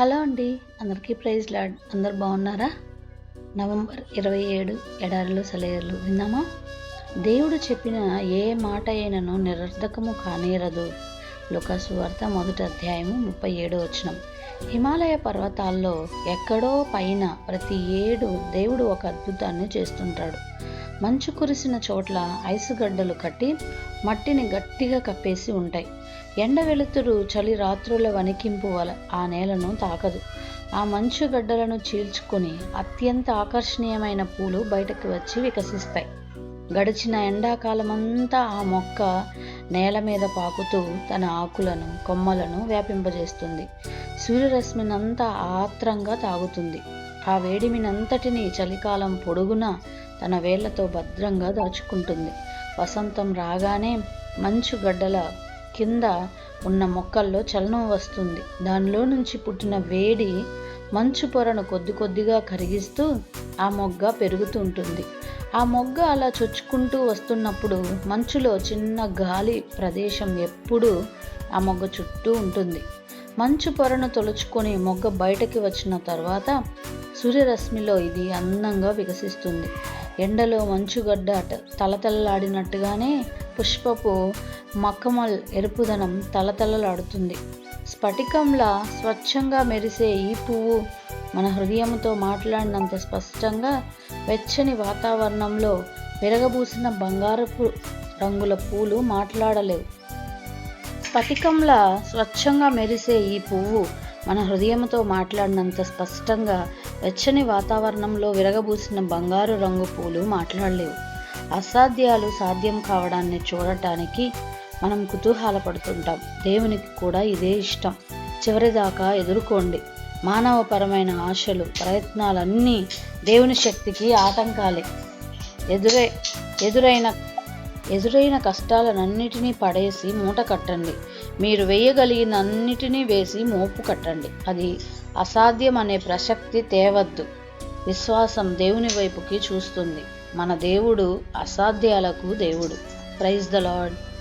Hello అండి అందరికీ praise lord. అందరు బాగున్నారా? నవంబర్ ఇరవై ఏడు ఎడారిలో సెలయర్లు విన్నామా? దేవుడు చెప్పిన ఏ మాట అయినను నిరర్ధకము కానేరదు. లుకాసు వార్త మొదటి అధ్యాయము ముప్పై ఏడు వచనం. హిమాలయ పర్వతాల్లో ఎక్కడో పైన ప్రతి ఏడు దేవుడు ఒక అద్భుతాన్ని చేస్తుంటాడు. మంచు కురిసిన చోట్ల ఐసుగడ్డలు కట్టి మట్టిని గట్టిగా కప్పేసి ఉంటాయి. ఎండ వెలుతురు చలి రాత్రుల వణికింపు వల ఆ నేలను తాకదు. ఆ మంచు గడ్డలను చీల్చుకొని అత్యంత ఆకర్షణీయమైన పూలు బయటకు వచ్చి వికసిస్తాయి. గడిచిన ఎండాకాలమంతా ఆ మొక్క నేల మీద పాకుతూ తన ఆకులను కొమ్మలను వ్యాపింపజేస్తుంది. సూర్యరశ్మినంతా ఆత్రంగా తాగుతుంది. ఆ వేడిమినంతటిని చలికాలం పొడుగునా తన వేళ్ళతో భద్రంగా దాచుకుంటుంది. వసంతం రాగానే మంచు గడ్డల కింద ఉన్న మొక్కల్లో చలనం వస్తుంది. దానిలో నుంచి పుట్టిన వేడి మంచు పొరను కొద్ది కొద్దిగా కరిగిస్తూ ఆ మొగ్గ పెరుగుతుంటుంది. ఆ మొగ్గ అలా చొచ్చుకుంటూ వస్తున్నప్పుడు మంచులో చిన్న గాలి ప్రదేశం ఎప్పుడూ ఆ మొగ్గ చుట్టూ ఉంటుంది. మంచు పొరను తొలుచుకొని మొగ్గ బయటకి వచ్చిన తర్వాత సూర్యరశ్మిలో ఇది అందంగా వికసిస్తుంది. ఎండలో మంచుగడ్డ తలతలలాడినట్టుగానే పుష్పపు మక్కమల్ ఎరుపుదనం తలతలలాడుతుంది. స్ఫటికంలా స్వచ్ఛంగా మెరిసే ఈ పువ్వు మన హృదయంతో మాట్లాడినంత స్పష్టంగా వెచ్చని వాతావరణంలో విరగబూసిన బంగారపు రంగుల పూలు మాట్లాడలేవు. స్ఫటికంలా స్వచ్ఛంగా మెరిసే ఈ పువ్వు మన హృదయంతో మాట్లాడినంత స్పష్టంగా వెచ్చని వాతావరణంలో విరగబూసిన బంగారు రంగు పూలు మాట్లాడలేవు. అసాధ్యాలు సాధ్యం కావడాన్ని చూడటానికి మనం కుతూహలపడుతుంటాం. దేవునికి కూడా ఇదే ఇష్టం. చివరిదాకా ఎదుర్కోండి. మానవపరమైన ఆశలు ప్రయత్నాలన్నీ దేవుని శక్తికి ఆటంకాలే. ఎదురై ఎదురైన ఎదురైన కష్టాలనన్నిటినీ పడేసి మూట కట్టండి. మీరు వేయగలిగినన్నిటినీ వేసి మోపు కట్టండి. అది అసాధ్యం అనే ప్రసక్తి తేవద్దు. విశ్వాసం దేవుని వైపుకి చూస్తుంది. మన దేవుడు అసాధ్యాలకు దేవుడు. Praise the lord